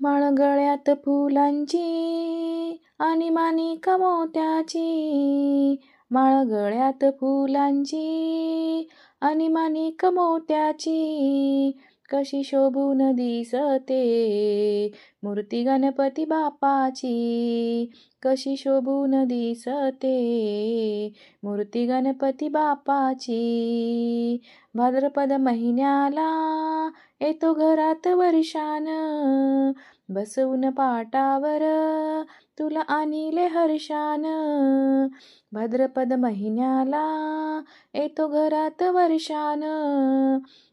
माळगळ्यात फुलांची आणि मानी मोत्याची माळगळ्यात फुलांची आणि मानी मोत्याची कशी शोभून दिसते मूर्ती गणपती बाप्पाची. कशी शोभून दिसते मूर्ती गणपती बाप्पाची. भाद्रपद महिन्याला येतो घरात वर्षान. बसवून पाटावर तुला आणिले हर्षान. भाद्रपद महिन्याला येतो घरात वर्षान.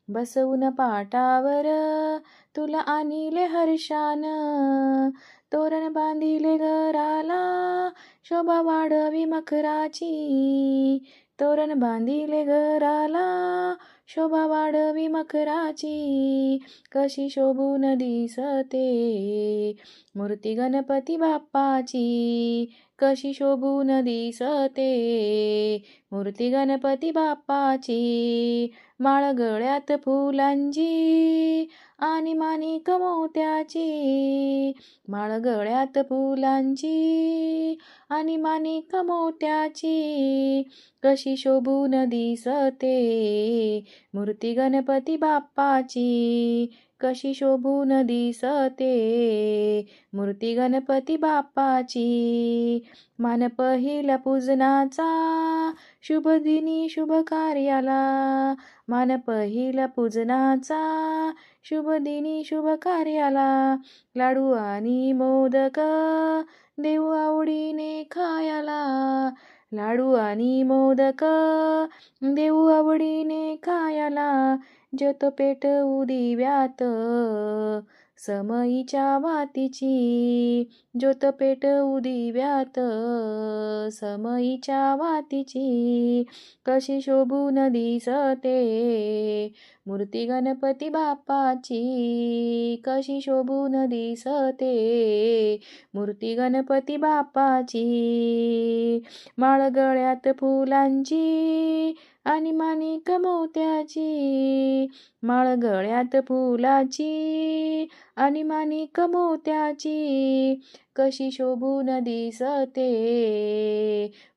बसवून पाटावर तुला आणिले हर्षान. तोरण बांधिले घराला शोभा वाढवी मखराची. तोरण बांधिले घराला शोभा वाढवी मखराची. कशी शोभून दिसते मूर्ती गणपती बाप्पाची. कशी शोभून दिसते मूर्ती गणपती बाप्पाची. माळ गळ्यात फुलांची. आणि माणिक मोत्याची माळ गळ्यात फुलांची. आणि माणिक मोत्याची कशी शोभून दिसते. मूर्ती गणपती बाप्पाची कशी शोभून दिसते. मूर्ती गणपती बाप्पाची मान पहिला पूजनाचा शुभ दिनी शुभ कार्याला. मान पहिला पूजनाचा. शुभ दिनी शुभ कार्याला. लाडू आणि मोदक. देऊ आवडीने खायाला. लाडू आणि मोदक. देऊ आवडीने खायाला. जत पेटवू दिव्यात. समईच्या वातीची ज्योत पेटवू दिव्यात. समईच्या वातीची कशी शोभून दिसते? मूर्ती गणपती बाप्पाची कशी शोभून दिसते? मूर्ती गणपती बाप्पाची माळ गळ्यात फुलांची आणि माणिक मोत्याची माळ गळ्यात फुलाची. आणि माणिक मोत्याची कशी शोभून दिसते.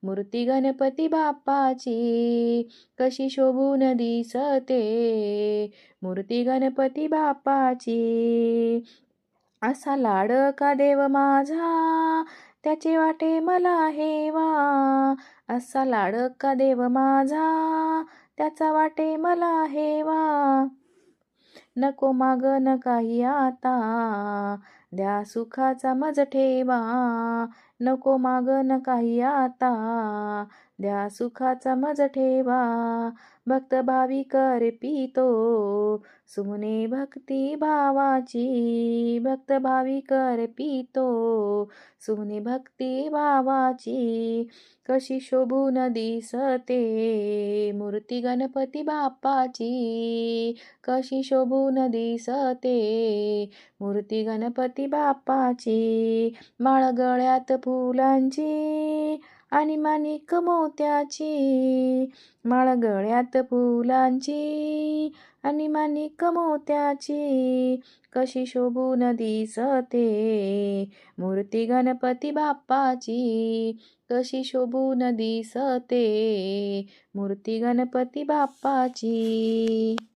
मूर्ती गणपती बाप्पाची कशी शोभून दिसते. मूर्ती गणपती बाप्पाची असा लाडका देव माझा. त्याचे वाटे मला हेवा. असा लाडका देव माझा त्याचा वाटे मला हेवा. नको मागन काही आता. द्या सुखाचा मज ठेवा. नको मागन काही आता. द्या सुखाचा मज ठेवा. भक्त भावी कर पितो. सुमने भक्ती भावाची. भक्त भावी कर पितो. सुमने भक्ती भावाची. कशी शोभून दिसते. मूर्ती गणपती बाप्पाची. कशी शोभून दिसते. मूर्ती गणपती गणपती बाप्पाची माळ गळ्यात फुलांची आणि माणिक मोत्याची. माळ गळ्यात फुलांची आणि माणिक मोत्याची कशी शोभून दिसते. मूर्ती गणपती बाप्पाची कशी शोभून दिसते. मूर्ती गणपती बाप्पाची